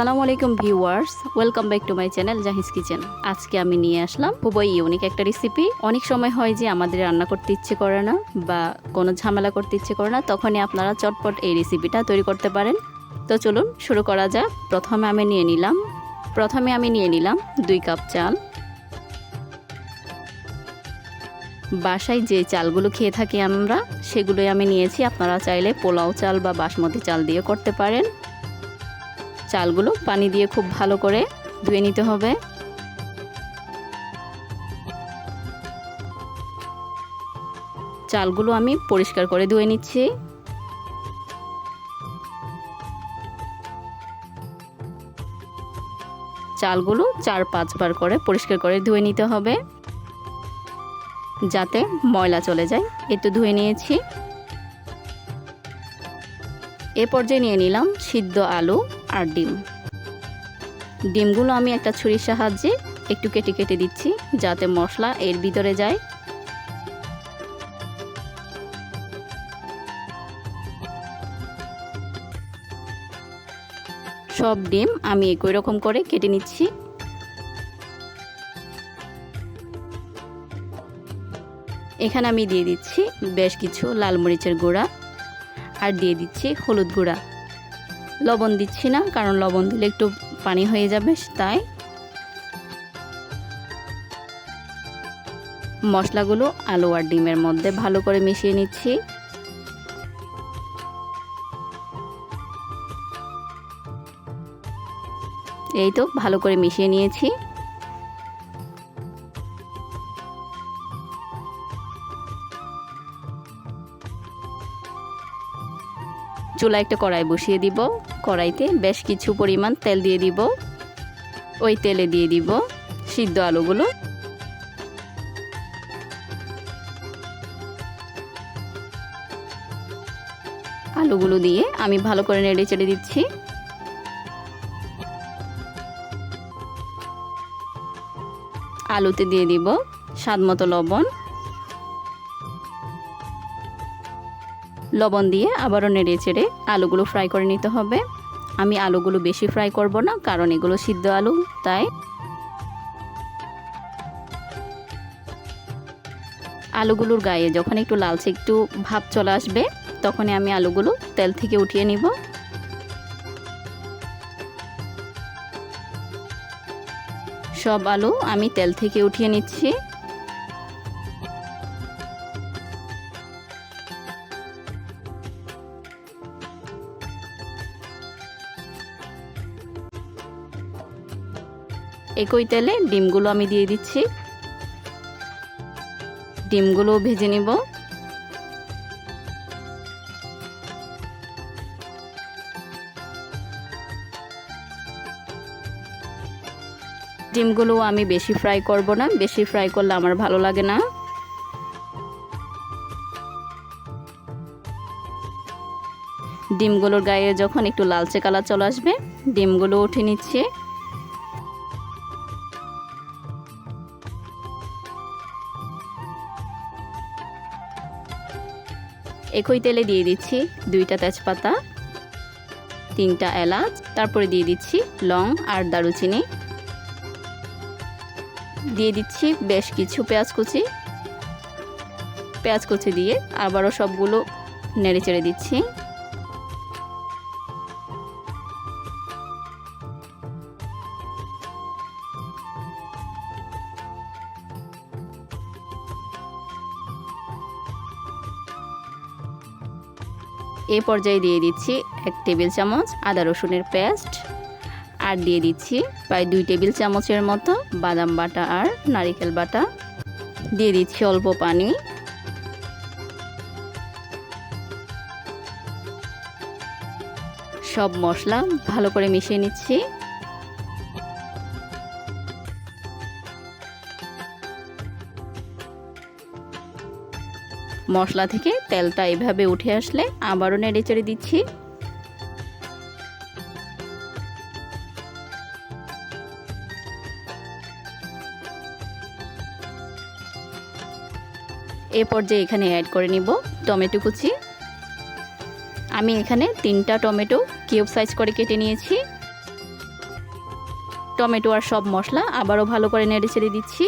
আসসালামু আলাইকুম viewers, welcome back to my channel জাহিজ kitchen. আজকে আমি নিয়ে আসলাম খুবই ইউনিক একটা রেসিপি অনেক সময় হয় যে আমাদের রান্না করতে ইচ্ছে করে না বা কোনো ঝামেলা করতে ইচ্ছে করে না, তখনই আপনারা চটপট এই রেসিপিটা তৈরি করতে পারেন। তো চলুন শুরু করা যাক। প্রথমে আমি নিয়ে নিলাম, প্রথমে আমি নিয়ে নিলাম দুই কাপ চাল। বাসায় যে চালগুলো খেয়ে থাকি আমরা, সেগুলোই আমি নিয়েছি। আপনারা চাইলে পোলাও চাল বা বাসমতি চাল দিয়ে করতে পারেন। চালগুলো পানি দিয়ে খুব ভালো করে ধুয়ে নিতে হবে। চালগুলো আমি পরিষ্কার করে ধুয়ে নিচ্ছি। চালগুলো চার পাঁচবার করে পরিষ্কার করে ধুয়ে নিতে হবে। যাতে ময়লা চলে যায়, একটু ধুয়ে নিয়েছি। এ পর্যায়ে নিয়ে নিলাম সিদ্ধ আলু। আর ডিম। ডিমগুলো আমি একটা ছুরির সাহায্যে একটু কেটে কেটে দিচ্ছি যাতে মশলা এর ভিতরে যায়। সব ডিম আমি একই রকম করে কেটে নিচ্ছি। এখানে আমি দিয়ে দিচ্ছি বেশ কিছু লাল মরিচের গুঁড়া আর দিয়ে দিচ্ছি হলুদ গুঁড়া। লবণ দিচ্ছি না, কারণ লবণ দিলে একটু পানি হয়ে যাবে, তাই। মশলাগুলো আলু আর ডিমের মধ্যে ভালো করে মিশিয়ে নিচ্ছি। এই তো, ভালো করে মিশিয়ে নিয়েছি। চুলা একটা কড়াই বসিয়ে দিব। কড়াইতে বেশ কিছু পরিমাণ তেল দিয়ে দিব। ওই তেলে দিয়ে দিব সিদ্ধ আলুগুলো। আলুগুলো দিয়ে আমি ভালো করে নেড়ে চেড়ে দিচ্ছি। আলুতে দিয়ে দিব স্বাদ মতো লবণ। লবণ দিয়ে আবারও নেড়ে চেড়ে আলুগুলো ফ্রাই করে নিতে হবে। আমি আলুগুলো বেশি ফ্রাই করব না, কারণ এগুলো সিদ্ধ আলু, তাই। আলুগুলোর গায়ে যখন একটু লালচে একটু ভাব চলে আসবে, তখনই আমি আলুগুলো তেল থেকে উঠিয়ে নিব। সব আলু আমি তেল থেকে উঠিয়ে নিচ্ছি। একই তেলে ডিমগুলো আমি দিয়ে দিচ্ছি। ডিমগুলো ভেজে নিব। ডিমগুলো আমি বেশি ফ্রাই করব না, বেশি ফ্রাই করলে আমার ভালো লাগে না। ডিমগুলোর গায়ে যখন একটু লালচে কালার চলে আসবে, ডিমগুলো উঠে নিচ্ছে। একই তেলে দিয়ে দিচ্ছি দুইটা তেজপাতা, তিনটা এলাচ, তারপরে দিয়ে দিচ্ছি লং আর দারুচিনি। দিয়ে দিচ্ছি বেশ কিছু পেঁয়াজ কুচি পেঁয়াজ কুচি দিয়ে আবারও সবগুলো নেড়ে চেড়ে দিচ্ছি। এ পর্যায়ে দিয়ে দিচ্ছি এক টেবিল চামচ আদা রসুনের পেস্ট আর দিয়ে দিচ্ছি প্রায় দুই টেবিল চামচের মতো বাদাম বাটা আর নারিকেল বাটা। দিয়ে দিচ্ছি অল্প পানি। সব মশলা ভালো করে মিশিয়ে নিচ্ছি। মশলা থেকে তেলটা এভাবে উঠে আসলে আবারও নেড়ে চেড়ে দিচ্ছি। এ পর্যায়ে এখানে অ্যাড করে নিব টমেটো কুচি। আমি এখানে তিনটা টমেটো কিউব সাইজ করে কেটে নিয়েছি। টমেটো আর সব মশলা আবারও ভালো করে নেড়ে ছেড়ে দিচ্ছি।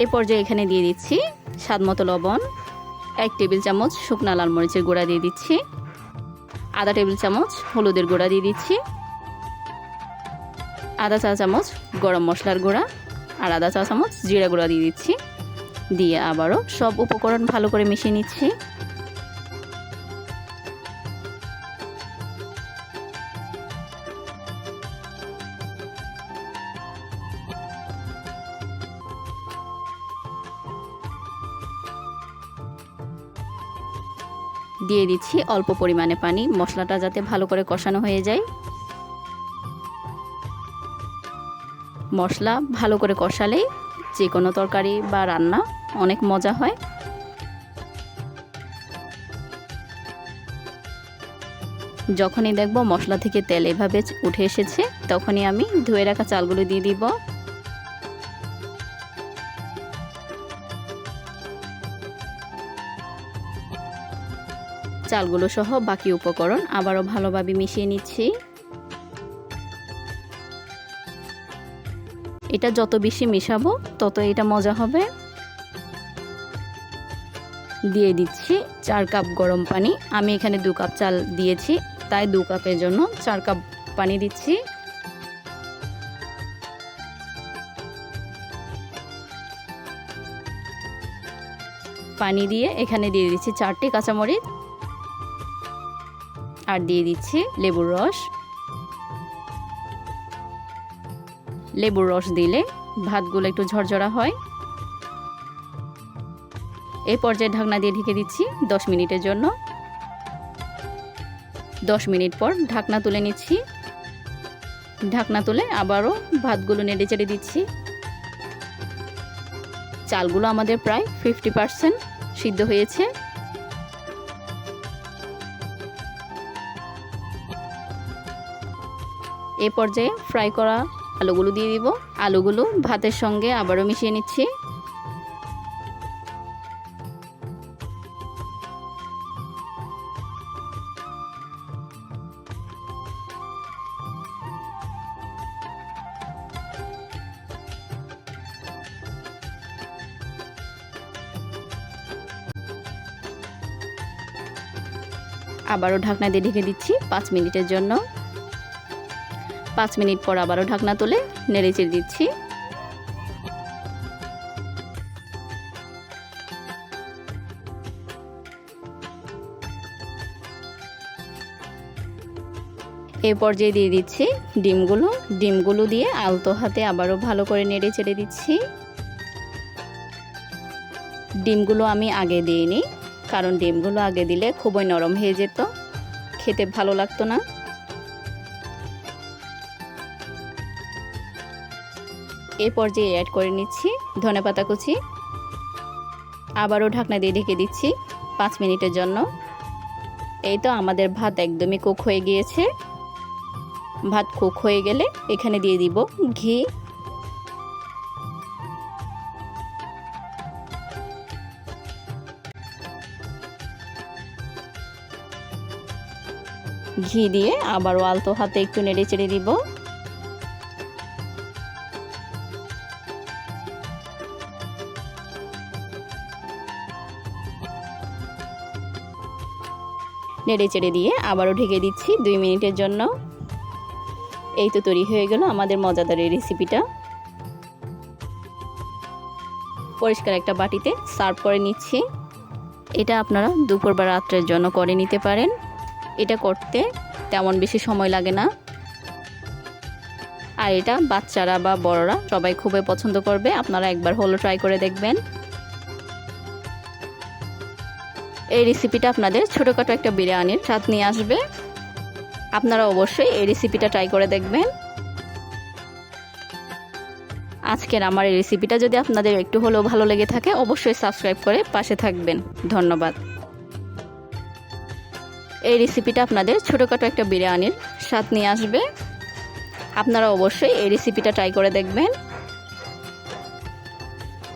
এই পর্যায়ে এখানে দিয়ে দিচ্ছি স্বাদ মতো লবণ, এক টেবিল চামচ শুকনা লাল মরিচের গুঁড়া দিয়ে দিচ্ছি, আধা টেবিল চামচ হলুদের গুঁড়া দিয়ে দিচ্ছি, আধা চা চামচ গরম মশলার গুঁড়া আর আধা চা চামচ জিরা গুঁড়া দিয়ে দিচ্ছি। দিয়ে আবারও সব উপকরণ ভালো করে মিশিয়ে নিচ্ছি। দিয়ে দিচ্ছি অল্প পরিমাণে পানি। মশলাটা যাতে ভালো করে কষানো হয়ে যায়। মশলা ভালো করে কষালেই যে কোনো তরকারি বা রান্না অনেক মজা হয়। যখনই দেখব মশলা থেকে তেল এভাবে উঠে এসেছে, তখনই আমি ধুয়ে রাখা চালগুলো দিয়ে দিব। চালগুলো সহ বাকি উপকরণ আবারও ভালোভাবে মিশিয়ে নিচ্ছি। এটা যত বেশি মেশাবো, তত এটা মজা হবে। দিয়ে দিচ্ছি চার কাপ গরম পানি। আমি এখানে দু কাপ চাল দিয়েছি, তাই দু কাপের জন্য চার কাপ পানি দিচ্ছি। পানি দিয়ে এখানে দিয়ে দিচ্ছি চারটি কাঁচামরিচ। আর দিয়ে দিচ্ছি লেবুর রস। লেবুর রস দিলে ভাতগুলো একটু ঝরঝরা হয়। এই পর্যায়ে ঢাকনা দিয়ে ঢেকে দিচ্ছি দশ মিনিটের জন্য। দশ মিনিট পর ঢাকনা তুলে নিচ্ছি। ঢাকনা তুলে আবারও ভাতগুলো নেড়ে চেড়ে দিচ্ছি। চালগুলো আমাদের প্রায় ফিফটি পারসেন্ট সিদ্ধ হয়েছে। এ পর্যায়ে ফ্রাই করা আলুগুলো দিয়ে দিব। আলুগুলো ভাতের সঙ্গে আবারও মিশিয়ে নিচ্ছি। আবারও ঢাকনা দিয়ে ঢেকে দিচ্ছি পাঁচ মিনিটের জন্য। পাঁচ মিনিট পর আবারও ঢাকনা তুলে নেড়ে চেড়ে দিচ্ছি। এই পর্যায়ে দিয়ে দিচ্ছি ডিমগুলো। ডিমগুলো দিয়ে আলতো হাতে আবারও ভালো করে নেড়ে চেড়ে দিচ্ছি। ডিমগুলো আমি আগে দিইনি কারণ ডিমগুলো আগে দিলে খুবই নরম হয়ে যেত। খেতে ভালো লাগতো না। এই পর্যায়ে অ্যাড করে নিচ্ছি ধনে পাতা কুচি। আবারও ঢাকনা দিয়ে ঢেকে দিচ্ছি পাঁচ মিনিটের জন্য। এই তো আমাদের ভাত একদমই কুক হয়ে গিয়েছে। ভাত কুক হয়ে গেলে এখানে দিয়ে দিব ঘি। ঘি দিয়ে আবারও আলতো হাতে একটু নেড়ে চেড়ে দিব। নেড়ে চেড়ে দিয়ে আবারও ঢেকে দিচ্ছি দুই মিনিটের জন্য। এই তো তৈরি হয়ে গেল আমাদের মজাদার এই রেসিপিটা। পরিষ্কার একটা বাটিতে সার্ভ করে নিচ্ছি। এটা আপনারা দুপুর বা রাত্রের জন্য করে নিতে পারেন। এটা করতে তেমন বেশি সময় লাগে না। আর এটা বাচ্চারা বা বড়রা সবাই খুবই পছন্দ করবে। আপনারা একবার হলো ট্রাই করে দেখবেন। এই রেসিপিটা আপনাদের ছোটোখাটো একটা বিরিয়ানির স্বাদ নিয়ে আসবে। আপনারা অবশ্যই এই রেসিপিটা ট্রাই করে দেখবেন। আজকের আমার এই রেসিপিটা যদি আপনাদের একটু হলেও ভালো লেগে থাকে, অবশ্যই সাবস্ক্রাইব করে পাশে থাকবেন। ধন্যবাদ। এই রেসিপিটা আপনাদের ছোটোখাটো একটা বিরিয়ানির স্বাদ নিয়ে আসবে। আপনারা অবশ্যই এই রেসিপিটা ট্রাই করে দেখবেন।